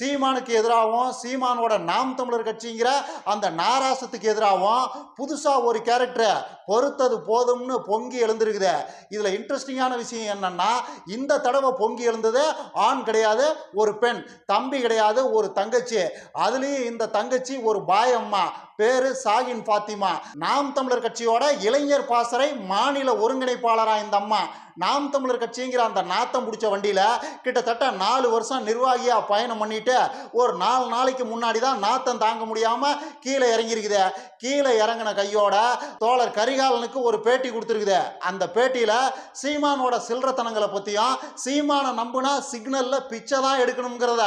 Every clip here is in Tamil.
சீமானுக்கு எதிராகவும் சீமானோட நாம் தமிழர் கட்சிங்கிற அந்த நாராசத்துக்கு எதிராகவும் புதுசாக ஒரு கேரக்டரை பொறுத்தது போதும்னு பொங்கி எழுந்திருக்குது. இதில் இன்ட்ரெஸ்டிங்கான விஷயம் என்னன்னா இந்த தடவை பொங்கி எழுந்தது ஆண் கிடையாது ஒரு பெண். தம்பி கிடையாது ஒரு தங்கச்சி. அதுலேயும் இந்த தங்கச்சி ஒரு பாயம்மா. பேரு சாகின் பாத்திமா நாம் தமிழர் கட்சியோட இளைஞர் பாசறை மாநில ஒருங்கிணைப்பாளரா இந்த அம்மா. நாம் தமிழர் கட்சிங்கிற அந்த நாத்தம் பிடிச்ச வண்டியில் கிட்டத்தட்ட நாலு வருஷம் நிர்வாகியாக பயணம் பண்ணிட்டு ஒரு நாலு நாளைக்கு முன்னாடி தான் நாத்தம் தாங்க முடியாமல் கீழே இறங்கியிருக்குது. கீழே இறங்கின கையோட தோழர் கரிகாலனுக்கு ஒரு பேட்டி கொடுத்துருக்குது. அந்த பேட்டியில் சீமானோட சில்லறத்தனங்களை பற்றியும் சீமானை நம்புனா சிக்னலில் பிச்சை தான் எடுக்கணுங்கிறத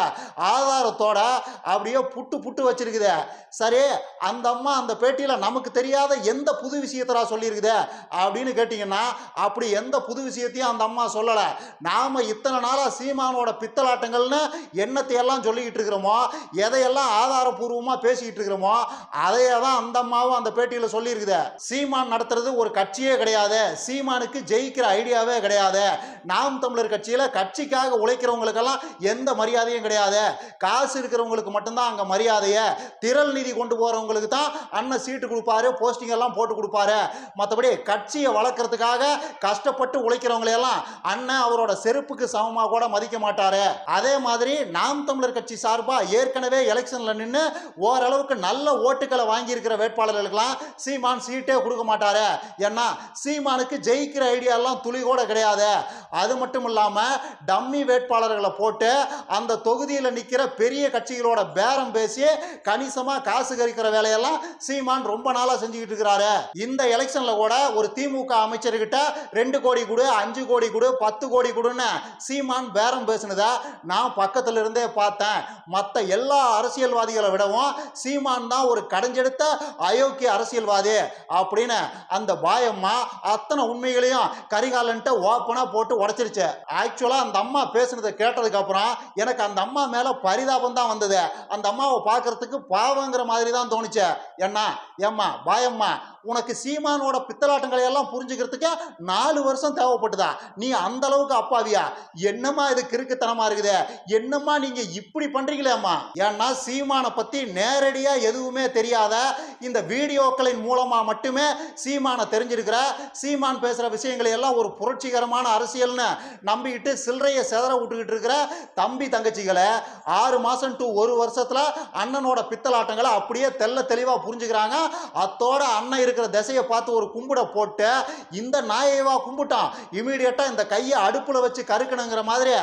ஆதாரத்தோட அப்படியே புட்டு புட்டு வச்சிருக்குது. சரி அந்த அம்மா அந்த பேட்டியில் நமக்கு தெரியாத எந்த புது விஷயத்தரா சொல்லியிருக்குதே அப்படின்னு கேட்டிங்கன்னா அப்படி எந்த புது விஷயத்தையும் அந்த அம்மா சொல்லலை. நாம இத்தனை நாளாக சீமானோட பித்தலாட்டங்கள்னு என்னத்தையெல்லாம் சொல்லிக்கிட்டு இருக்கிறோமோ எதையெல்லாம் ஆதாரபூர்வமாக பேசிக்கிட்டு இருக்கிறோமோ அதையே தான் அந்த அம்மாவும் அந்த பேட்டியில் சொல்லியிருக்குது. சீமான் நடத்துறது ஒரு கட்சியே கிடையாது. சீமானுக்கு ஜெயிக்கிற ஐடியாவே கிடையாது. நாம் தமிழர் கட்சியில் கட்சிக்காக உழைக்கிறவங்களுக்கெல்லாம் எந்த மரியாதையும் கிடையாது. காசு இருக்கிறவங்களுக்கு மட்டும்தான் அங்கே மரியாதையை. திரள் நிதி கொண்டு போறவங்களுக்கு தான் அண்ணன் சீட்டு கொடுப்பாரு போஸ்டிங் எல்லாம் போட்டு கொடுப்பாரு. மற்றபடி கட்சியை வளர்க்கறதுக்காக கஷ்டப்பட்டு உழைக்கிறவங்களையெல்லாம் அண்ணன் அவரோட செருப்புக்கு சமமாக கூட மதிக்க மாட்டாரு. அதே மாதிரி நாம் தமிழர் கட்சி சார்பாக ஏற்கனவே எலெக்ஷன்ல நின்று ஓரளவுக்கு நல்ல ஓட்டுகளை வாங்கியிருக்கிற வேட்பாளர்களுக்கெல்லாம் சீமான் சீட்டே கொடுக்க மாட்டாரு. ஏன்னா சீமானுக்கு ஜெயிக்கிற ஐடியா எல்லாம் துளி கூட கிடையாது. அது மட்டும் இல்லாம டம்மி வேட்பாளர்களை போட்டு அந்த தொகுதியில் நிற்கிற பெரிய கட்சிகளோட பேரம் பேசி கணிசமா காசு கறிக்கிற வேலையெல்லாம் சீமான் ரொம்ப நாளா செஞ்சுக்கிட்டு இருக்கிறாரு. இந்த எலெக்ஷன்ல கூட ஒரு திமுக அமைச்சர்கிட்ட ரெண்டு கோடி கொடு அஞ்சு கோடி கொடு பத்து கோடி கொடுன்னு சீமான் பேரம் பேசினதை நான் பக்கத்துல இருந்தே பார்த்தேன். மற்ற எல்லா அரசியல்வாதிகளை விடவும் சீமான் தான் ஒரு கடைஞ்செடுத்த அயோக்கிய அரசியல்வாதி அப்படின்னு அந்த பாயம்மா அத்தனை உண்மைகளையும் கரிகாலன்ட்ட ஓப்பனா போட்டு உடைச்சிருச்சு. ஆக்சுவலா அந்த அம்மா பேசுனதை கேட்டதுக்கு அப்புறம் எனக்கு அந்த அம்மா மேல பரிதாபம் தான் வந்தது. அந்த அம்மாவை பார்க்கறதுக்கு பாவங்கிற மாதிரி தான் தோணுச்சு. என்ன ஏம்மா பாயம்மா உனக்கு சீமானோட பித்தலாட்டங்களை எல்லாம் புரிஞ்சுக்கிறதுக்கு நாலு வருஷம் தேவைப்பட்டுதா? நீ அந்த அளவுக்கு அப்பாவியா? என்னம்மா இது கிறுக்குத்தனமா இருக்குது? என்னம்மா நீங்க இப்படி பண்றீங்களேம்மா ஏன்னா சீமானை பத்தி நேரடியா எதுவுமே தெரியாத இந்த வீடியோக்களின் மூலமா மட்டுமே சீமானை தெரிஞ்சிருக்கிற சீமான் பேசுற விஷயங்களை எல்லாம் ஒரு புரட்சிகரமான அரசியல்னு நம்பிக்கிட்டு சில்லறையை செதற விட்டுக்கிட்டு இருக்கிற தம்பி தங்கச்சிகளை ஆறு மாசம் டு ஒரு வருஷத்துல அண்ணனோட பித்தலாட்டங்களை அப்படியே தெள்ள தெளிவா புரிஞ்சுக்கிறாங்க. அத்தோட அண்ணன் இருக்கிற திசையை பார்த்து ஒரு கும்பிட போட்டு இந்த நாயைவா கும்பிட்டான். இமீடியட்டாக இந்த கையை அடுப்புல வச்சு கருக்கணுங்கிற மாதிரி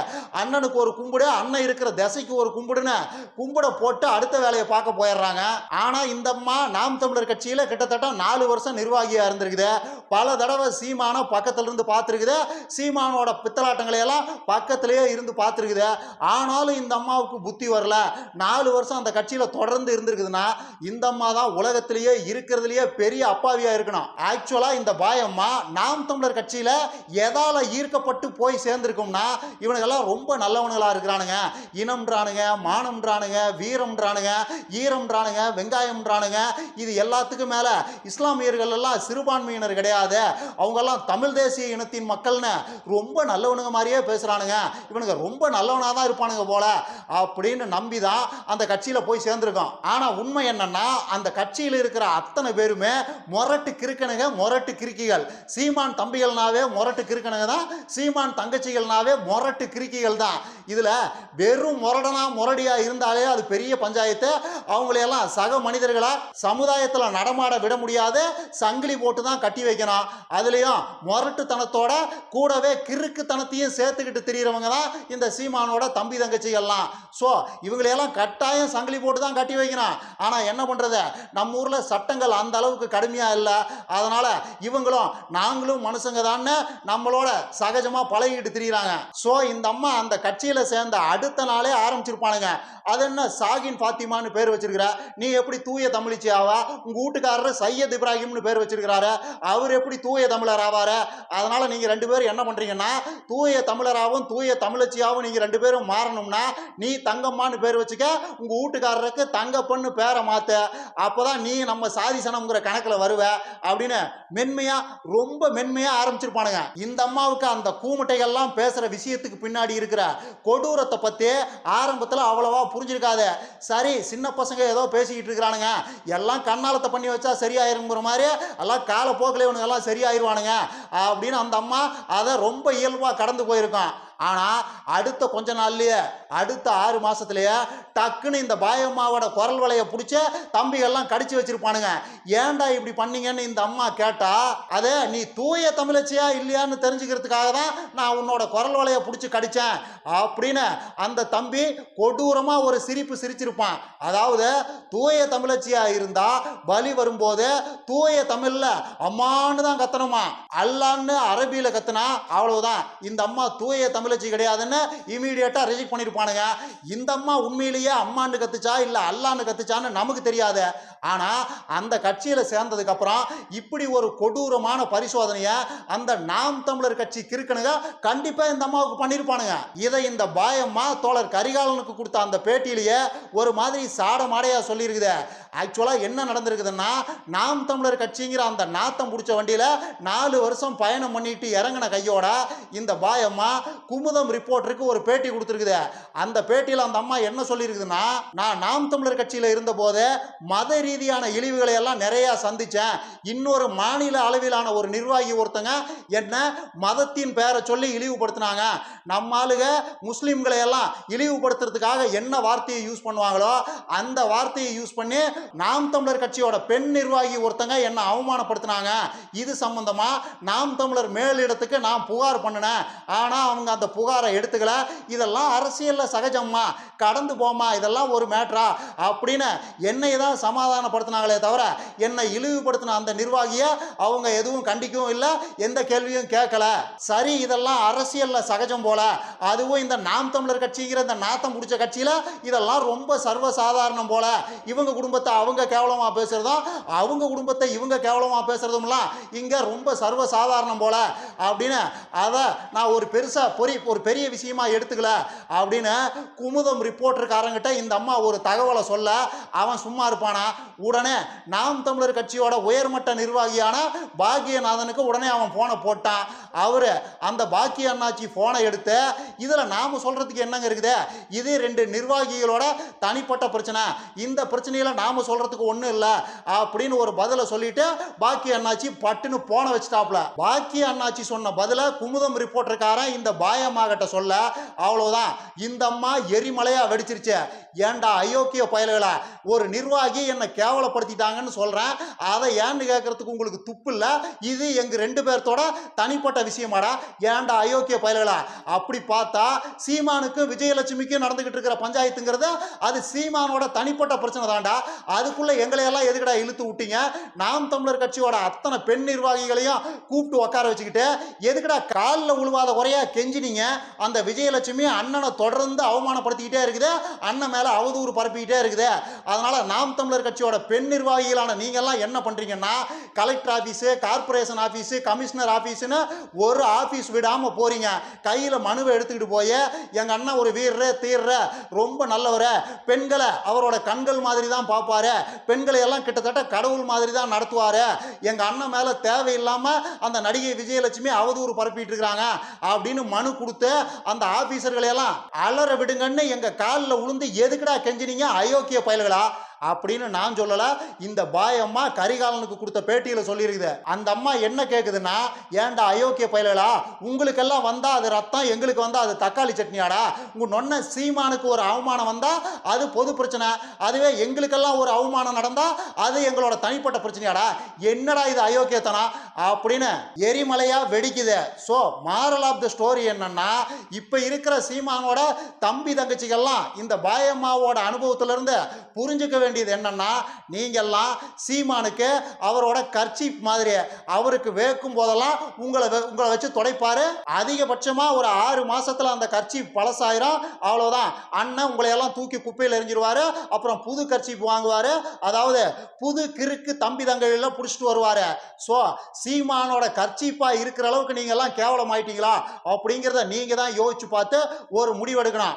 அண்ணனுக்கு ஒரு கும்பிடு அண்ணன் இருக்கிற திசைக்கு ஒரு கும்பிடுன்னு கும்பிட போட்டு அடுத்த வேலையை பார்க்க போயிடுறாங்க. ஆனா இந்த அம்மா நாம் தமிழர் கட்சியில கிட்டத்தட்ட நாலு வருஷம் நிர்வாகியா இருந்திருக்குது. பல தடவை சீமான பக்கத்துல இருந்து பார்த்துருக்குது. சீமானோட பித்தலாட்டங்களை எல்லாம் பக்கத்திலேயே இருந்து பார்த்துருக்குது. ஆனாலும் இந்த அம்மாவுக்கு புத்தி வரல. நாலு வருஷம் அந்த கட்சியில தொடர்ந்து இருந்திருக்குதுன்னா இந்த அம்மா தான் உலகத்திலேயே இருக்கிறதுலேயே பெரிய அப்பாவியா இருக்கணும். ஆக்சுவலா இந்த பாயம்மா நாம் தமிழர் கட்சியில எதால ஈர்க்கப்பட்டு போய் சேர்ந்திருக்கும்னா இவனுங்கெல்லாம் ரொம்ப நல்லவனுங்களாக இருக்கிறானுங்க. இனம்ன்றானுங்க மானம்ன்றானுங்க வீரம்ன்றானுங்க ஈரம்ன்றானுங்க வெங்காயம்ன்றானுங்க. இது எல்லாத்துக்கும் மேல இஸ்லாமியர்கள் எல்லாம் சிறுபான்மையினர் கிடையாது. அவங்கெல்லாம் தமிழ் தேசிய இனத்தின் மக்கள்னு ரொம்ப நல்லவனுங்க மாதிரியே பேசுறானுங்க. இவனுங்க ரொம்ப நல்லவனா தான் இருப்பானுங்க போல அப்படின்னு நம்பி தான் அந்த கட்சியில போய் சேர்ந்திருக்கோம். ஆனா உண்மை என்னன்னா அந்த கட்சியில் இருக்கிற அத்தனை பேருமே முரட்டு கிறுக்கனுங்க முரட்டு கிறுக்கிகள். சீமான் தம்பிகள்னாவே முரட்டு கிறுக்கனுங்க தான் சீமான் தங்கச்சிகள்னாவே முரட்டு கிறுக்கிகள் தான். இதுல வெறும் முரடனா முரடியா இருந்தாலே அது பெரிய பஞ்சாயத்து. அவங்களையெல்லாம் சக மனிதர்களா சமுதாயத்துல நடமாட விட முடியாது. சங்கிலி போட்டு தான் கட்டி வைக்கணும். அதுலேயும் முரட்டுத்தனத்தோட கூடவே கிறுக்குத்தனத்தையும் சேர்த்துக்கிட்டு திரியிறவங்க தான் இந்த சீமானோட தம்பி தங்கச்சிகள்லாம். ஸோ இவங்களையெல்லாம் கட்டாயம் சங்கிலி போட்டு தான் கட்டி வைக்கணும். ஆனால் என்ன பண்ணுறது நம்ம ஊரில் சட்டங்கள் அந்த அளவுக்கு கடுமையாக இல்லை. அதனால் இவங்களும் நாங்களும் மனுஷங்க தான்னு நம்மளோட சகஜமாக பழகிட்டு திரியிறாங்க. ஸோ இந்த அம்மா அந்த கட்சியில் சேர்ந்த அடுத்த நாளே ஆரம்பிச்சிருப்பானுங்க. அது என்ன சாகின் ஃபாத்திமான்னு பேர் வச்சிருக்கிற? நீ எப்படி தூய தமிழிச்சி ஆவா? உங்கள் வீட்டுக்காரர் சையத் இப்ராஹிம்னு பேர் வச்சிருக்கிறாரு. அவர் எப்படி தூய தமிழர் ஆவாரு? அதனால நீங்க ரெண்டு பேரும் என்ன பண்றீங்கன்னா தூய தமிழராகவும் தூய தமிழச்சியாகவும் நீங்க ரெண்டு பேரும் மாறணும்னா நீ தங்கம்மான்னு பேர் வச்சுக்க உங்க வீட்டுக்காரருக்கு தங்கப்பன்னு பேரை மாத்து. அப்பதான் நீ நம்ம சாதி சனம்ங்கிற கணக்கில் வர வருவ அப்படின்னு மென்மையா ரொம்ப மென்மையா ஆரம்பிச்சிருப்பானுங்க. இந்த அம்மாவுக்கு அந்த கூமுட்டைகள்லாம் பேசுற விஷயத்துக்கு பின்னாடி இருக்கிற கொடூரத்தை பத்தி ஆரம்பத்துல அவ்வளவா புரிஞ்சிருக்காது. சரி சின்ன பசங்க ஏதோ பேசிக்கிட்டு இருக்கிறானுங்க. எல்லாம் கண்ணாலத்தை பண்ணி வச்சா சரியாயிருங்கிற மாதிரி எல்லாம் காலப்போக்கில் இவனுங்கெல்லாம் சரியாயிருவானுங்க அப்படின்னு அந்த அம்மா அதை ரொம்ப இயல்பா கடந்து போயிருக்கான். ஆனா அடுத்த கொஞ்ச நாள்லயே அடுத்த ஆறு மாசத்துலயே டக்குன்னு இந்த பாயம்மாவோட குரல் வலைய பிடிச்ச தம்பிகள்லாம் கடிச்சு வச்சிருப்பானுங்க. ஏன்டா இப்படி பண்ணீங்கன்னு இந்த அம்மா கேட்டா அதே நீ தூய தமிழச்சியா இல்லையான்னு தெரிஞ்சுக்கிறதுக்காக தான் நான் உன்னோட குரல் வலைய பிடிச்சி கடிச்சேன். அப்படின்னு அந்த தம்பி கொடூரமா ஒரு சிரிப்பு சிரிச்சிருப்பான். அதாவது தூய தமிழச்சியா இருந்தா பலி வரும்போது தூய தமிழ்ல அம்மான்னு தான் கத்தணுமா? அல்லான்னு அரபியில கத்துனா அவ்வளவுதான். இந்த அம்மா தூய தமிழ் தமிழச்சி கிடையாதுன்னு இமீடியட்டாக ரிஜெக்ட் பண்ணியிருப்பானுங்க இந்த அம்மா உண்மையிலேயே அம்மான்னு கத்துச்சா இல்லை அல்லான்னு கத்துச்சான்னு நமக்கு தெரியாது. ஆனால் அந்த கட்சியில் சேர்ந்ததுக்கப்புறம் இப்படி ஒரு கொடூரமான பரிசோதனையை அந்த நாம் தமிழர் கட்சி கிறுக்கணுங்க கண்டிப்பாக இந்த அம்மாவுக்கு பண்ணியிருப்பானுங்க இதை இந்த பாயம்மா தோழர் கரிகாலனுக்கு கொடுத்த அந்த பேட்டியிலேயே ஒரு மாதிரி சாட மாடையா சொல்லியிருக்குது ஆக்சுவலாக என்ன நடந்திருக்குதுன்னா நாம் தமிழர் கட்சிங்கிற அந்த நாத்தம் பிடிச்ச வண்டியில் நாலு வருஷம் பயணம் பண்ணிட்டு இறங்கின கையோட இந்த பாயம்மா குமுதம் ரிப்போர்ட்டருக்கு ஒரு பேட்டி கொடுத்துருக்குது. அந்த பேட்டியில் அந்த அம்மா என்ன சொல்லியிருக்குதுன்னா நான் நாம் தமிழர் கட்சியில் இருந்தபோது மத ரீதியான இழிவுகளை எல்லாம் நிறையா சந்தித்தேன் இன்னொரு மாநில அளவிலான ஒரு நிர்வாகி ஒருத்தங்க என்ன மதத்தின் பேரை சொல்லி இழிவுபடுத்தினாங்க. நம்ம ஆளுக முஸ்லீம்களை எல்லாம் இழிவுபடுத்துறதுக்காக என்ன வார்த்தையை யூஸ் பண்ணுவாங்களோ அந்த வார்த்தையை யூஸ் பண்ணி நாம் தமிழர் கட்சியோட பெண் நிர்வாகி ஒருத்தங்க என்ன அவமானப்படுத்தினாங்க. இது சம்பந்தமாக நாம் தமிழர் மேலிடத்துக்கு நான் புகார் பண்ணினேன். ஆனால் அவங்க அந்த புகாரை எடுத்துக்கல. இதெல்லாம் அரசியலில் சகஜம்மா. கடந்து போமா இதெல்லாம் ஒரு மேட்ரா அப்படின்னு என்னை தான் சமாதானப்படுத்தினாங்களே தவிர என்னை இழிவுபடுத்தின அந்த நிர்வாகியை அவங்க எதுவும் கண்டிக்கவும் இல்லை எந்த கேள்வியும் கேட்கல. சரி இதெல்லாம் அரசியலில் சகஜம் போல. அதுவும் இந்த நாம் தமிழர் கட்சிங்கிற இந்த நாத்தம் பிடிச்ச கட்சியில் இதெல்லாம் ரொம்ப சர்வசாதாரணம் போல. இவங்க குடும்பத்தை அவங்க கேவலமாக பேசுகிறதும் அவங்க குடும்பத்தை இவங்க கேவலமாக பேசுகிறதும்லாம் இங்கே ரொம்ப சர்வசாதாரணம் போல. அப்படின்னு அதை நான் ஒரு பெருசாக பொறி ஒரு பெரிய விஷயமா எடுத்துக்கல அப்படின்னு குமுதம் ரிப்போர்ட்டருக்காரங்கிட்ட இந்த அம்மா ஒரு தகவலை சொல்ல அவன் சும்மா இருப்பானா? உடனே நாம் தமிழர் கட்சியோட உயர்மட்ட நிர்வாகியான பாக்கியநாதனுக்கு உடனே அவன் போனை போட்டான். அவர் அந்த பாக்கிய அண்ணாச்சி போனை எடுத்து இதுல நாம சொல்றதுக்கு என்னங்க இருக்குது? இது ரெண்டு நிர்வாகிகளோட தனிப்பட்ட பிரச்சனை. இந்த பிரச்சனையில நாம சொல்றதுக்கு ஒன்றும் இல்லை. அப்படின்னு ஒரு பதிலை சொல்லிட்டு பாக்கிய அண்ணாச்சி பட்டுன்னு போன வச்சுட்டாப்ல பாக்கிய அண்ணாச்சி சொன்ன பதில குமுதம் ரிப்போர்ட்டருக்காரன் இந்த பாயம்மாகிட்ட சொல்ல அவ்வளவுதான். இந்த அம்மா எரிமலையா வெடிச்சிருச்சு. ஏண்டா அயோக்கிய பயல்களை ஒரு நிர்வாகி என்னை கேவலப்படுத்திட்டாங்கன்னு சொல்கிறேன் அதை ஏன்னு கேட்குறதுக்கு உங்களுக்கு துப்பு இல்லை? இது எங்கள் ரெண்டு பேர்த்தோட தனிப்பட்ட விஷயமாடா. ஏன்டா அயோக்கிய பயல்களா அப்படி பார்த்தா சீமானுக்கும் விஜயலட்சுமிக்கும் நடந்துகிட்டு இருக்கிற பஞ்சாயத்துங்கிறது அது சீமானோட தனிப்பட்ட பிரச்சனை தாண்டா அதுக்குள்ள எங்களை எல்லாம் இழுத்து விட்டீங்க? நாம் தமிழர் கட்சியோட அத்தனை பெண் நிர்வாகிகளையும் கூப்பிட்டு உட்கார வச்சுக்கிட்டு எதுக்கடா காலில் உழுவாத குறையா நீங்க அந்த விஜயலட்சுமி அண்ணனை தொடர்ந்து அவமானப்படுத்திக்கிட்டே இருக்குது. அண்ணன் மேல அவதூறு பரப்பிக்கிட்டே இருக்குது. அதனால நாம் தமிழர் கட்சியோட பெண் நிர்வாகிகளான நீங்கெல்லாம் என்ன பண்றீங்கன்னா collector office corporation office commissioner ஆஃபீஸுன்னு ஒரு ஆஃபீஸ் விடாம போறீங்க. கையில மனுவை எடுத்துக்கிட்டு போய் எங்க அண்ணன் ஒரு வீரர் தீர்ற ரொம்ப நல்லவரு பெண்களை அவரோட கண்கள் மாதிரி தான் பார்ப்பாரு. பெண்களை எல்லாம் கிட்டத்தட்ட கடவுள் மாதிரி தான் நடத்துவாரு. எங்க அண்ணன் மேல தேவையில்லாம அந்த நடிகை விஜயலட்சுமி அவதூறு பரப்பிட்டு இருக்கிறாங்க அப்படின்னு மனு கொடுத்து அந்த ஆபீசர்களை எல்லாம் அலற விடுங்கன்னு எங்க காலில் உளுந்து எதுக்குடா கெஞ்சினீங்க? அயோக்கிய பயல்களா? அப்படின்னு நான் சொல்லல. இந்த பாயம்மா கரிகாலனுக்கு கொடுத்த பேட்டியில சொல்லியிருக்குது. அந்த அம்மா என்ன கேக்குதுன்னா ஏன்டா அயோக்கிய பயலா உங்களுக்கெல்லாம் வந்தா அது ரத்தம் எங்களுக்கு வந்தா அது தக்காளி சட்னியாடா? உங்க நொன்ன சீமானுக்கு ஒரு அவமானம் வந்தா அது பொது பிரச்சனை. அதுவே எங்களுக்கெல்லாம் ஒரு அவமானம் நடந்தா அது எங்களோட தனிப்பட்ட பிரச்சனையாடா? என்னடா இது அயோக்கியத்தனா அப்படின்னு எரிமலையா வெடிக்குது. So moral of the story என்னன்னா இப்ப இருக்கிற சீமானோட தம்பி தங்கச்சிகள்லாம் இந்த பாயம்மாவோட அனுபவத்திலிருந்து புரிஞ்சுக்க வேண்டியது என்னன்னா நீங்கள்லாம் சீமானுக்கு அவரோட கர்ச்சி மாதிரி அவருக்கு வேக்கும் போதெல்லாம் உங்களை உங்களை வச்சு துடைப்பாரு. அதிகபட்சமா ஒரு ஆறு மாசத்துல அந்த கர்ச்சி பழசாயிரும். அவ்வளவுதான். அண்ணன் உங்களை எல்லாம் தூக்கி குப்பையில் எரிஞ்சிருவாரு அப்புறம் புது கர்ச்சி வாங்குவாரு. அதாவது புது கிறுக்கு தம்பி தங்கையில பிடிச்சிட்டு வருவாரு. ஸோ சீமானோட கர்ச்சீப்பா இருக்கிற அளவுக்கு நீங்க எல்லாம் கேவலம் ஆயிட்டீங்களா அப்படிங்கிறத நீங்க தான் யோசிச்சு பார்த்து ஒரு முடிவெடுக்கணும்.